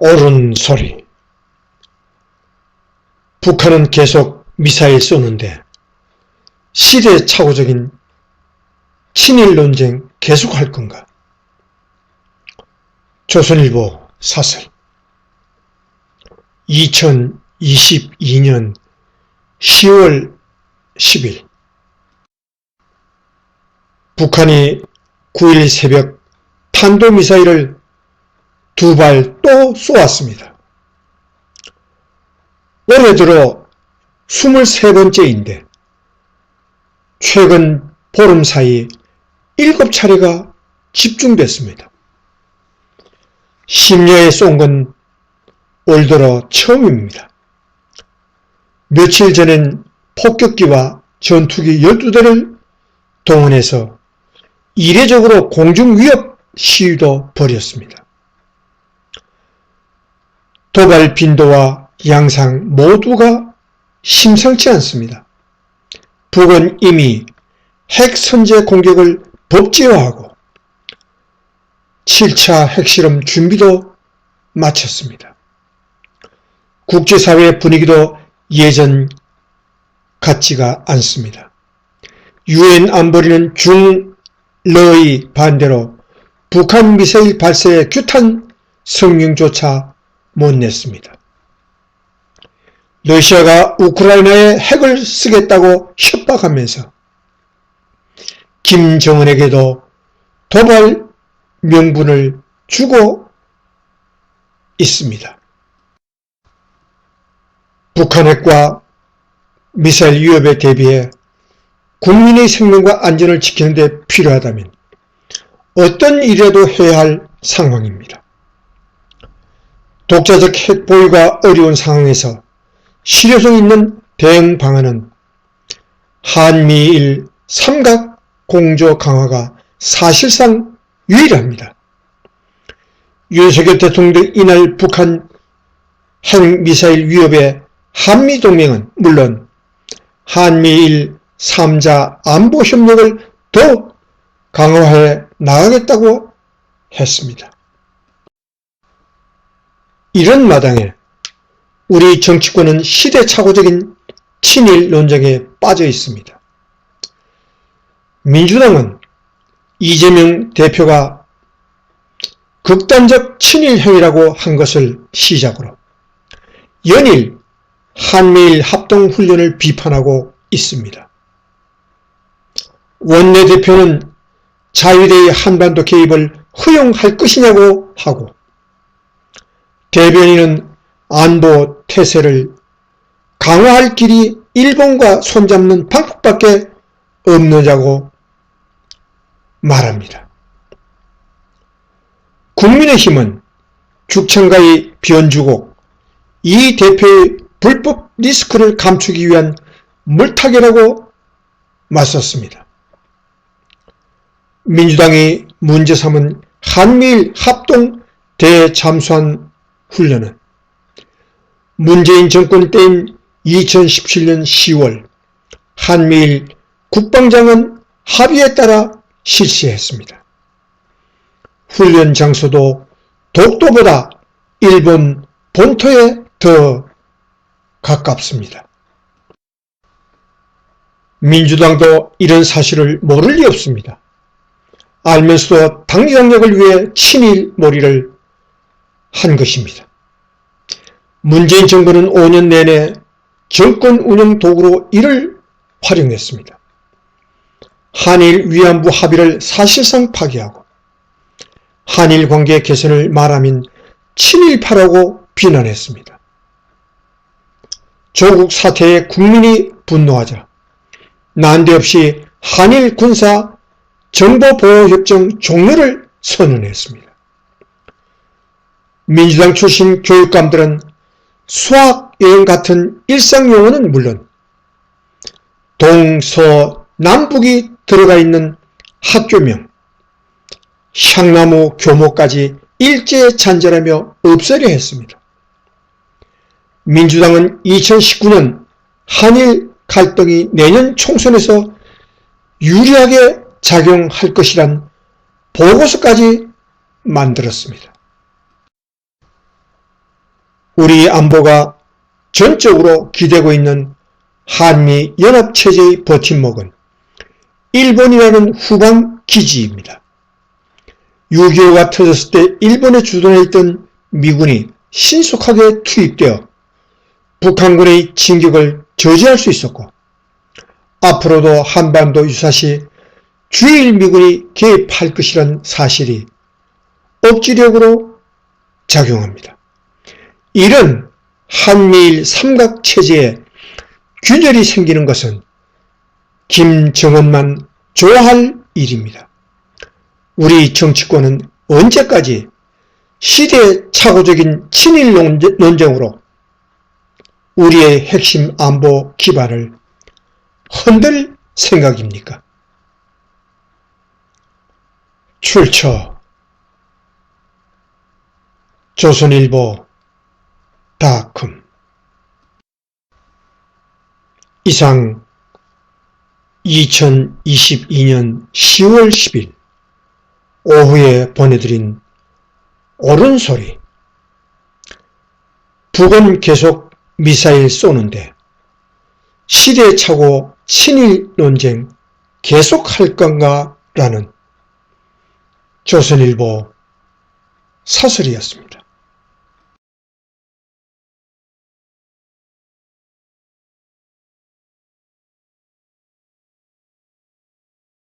옳은 소리. 북한은 계속 미사일 쏘는데 시대착오적인 친일 논쟁 계속할 건가? 조선일보 사설 2022년 10월 10일 북한이 9일 새벽 탄도미사일을 두 발 또 쏘았습니다. 올해 들어 23번째인데 최근 보름 사이 7차례가 집중됐습니다. 심야에 쏜 건 올 들어 처음입니다. 며칠 전엔 폭격기와 전투기 12대를 동원해서 이례적으로 공중위협 시위도 벌였습니다. 도발 빈도와 양상 모두가 심상치 않습니다. 북은 이미 핵 선제 공격을 법제화하고 7차 핵실험 준비도 마쳤습니다. 국제사회 분위기도 예전 같지가 않습니다. 유엔 안보리는 중러의 반대로 북한 미사일 발사에 규탄 성명조차 못 냈습니다. 러시아가 우크라이나에 핵을 쓰겠다고 협박하면서 김정은에게도 도발 명분을 주고 있습니다. 북한 핵과 미사일 위협에 대비해 국민의 생명과 안전을 지키는 데 필요하다면 어떤 일이라도 해야 할 상황입니다. 독자적 핵 보유가 어려운 상황에서 실효성 있는 대응 방안은 한미일 삼각 공조 강화가 사실상 유일합니다. 윤석열 대통령 이날 북한 핵미사일 위협에 한미동맹은 물론 한미일 3자 안보협력을 더 강화해 나가겠다고 했습니다. 이런 마당에 우리 정치권은 시대착오적인 친일 논쟁에 빠져 있습니다. 민주당은 이재명 대표가 극단적 친일 행위라고 한 것을 시작으로 연일 한미일 합동훈련을 비판하고 있습니다. 원내대표는 자유대의 한반도 개입을 허용할 것이냐고 하고 대변인은 안보 태세를 강화할 길이 일본과 손잡는 방법밖에 없느냐고 말합니다. 국민의힘은 죽창가의 변주고 이 대표의 불법 리스크를 감추기 위한 물타기라고 맞섰습니다. 민주당이 문제 삼은 한미일 합동 대잠수함 훈련은 문재인 정권 때인 2017년 10월 한미일 국방장은 합의에 따라 실시했습니다. 훈련 장소도 독도보다 일본 본토에 더 가깝습니다. 민주당도 이런 사실을 모를 리 없습니다. 알면서도 당리당력을 위해 친일 몰이를 한 것입니다. 문재인 정부는 5년 내내 정권 운영 도구로 이를 활용했습니다. 한일 위안부 합의를 사실상 파기하고 한일 관계 개선을 말하면 친일파라고 비난했습니다. 조국 사태에 국민이 분노하자 난데없이 한일 군사 정보보호협정 종료를 선언했습니다. 민주당 출신 교육감들은 수학여행 같은 일상용어는 물론 동서 남북이 들어가 있는 학교명, 향나무 교모까지 일제에 찬절하며 없애려 했습니다. 민주당은 2019년 한일 갈등이 내년 총선에서 유리하게 작용할 것이란 보고서까지 만들었습니다. 우리 안보가 전적으로 기대고 있는 한미 연합체제의 버팀목은 일본이라는 후방 기지입니다. 6.25가 터졌을 때 일본에 주둔해 있던 미군이 신속하게 투입되어 북한군의 진격을 저지할 수 있었고 앞으로도 한반도 유사시 주일 미군이 개입할 것이란 사실이 억지력으로 작용합니다. 이런 한미일 삼각체제에 균열이 생기는 것은 김정은만 좋아할 일입니다. 우리 정치권은 언제까지 시대착오적인 친일 논쟁으로 우리의 핵심 안보 기반을 흔들 생각입니까? 출처 조선일보 다컴 이상 2022년 10월 10일 오후에 보내드린 옳은 소리 북은 계속 미사일 쏘는데 시대착오 친일 논쟁 계속할 건가? 라는 조선일보 사설이었습니다.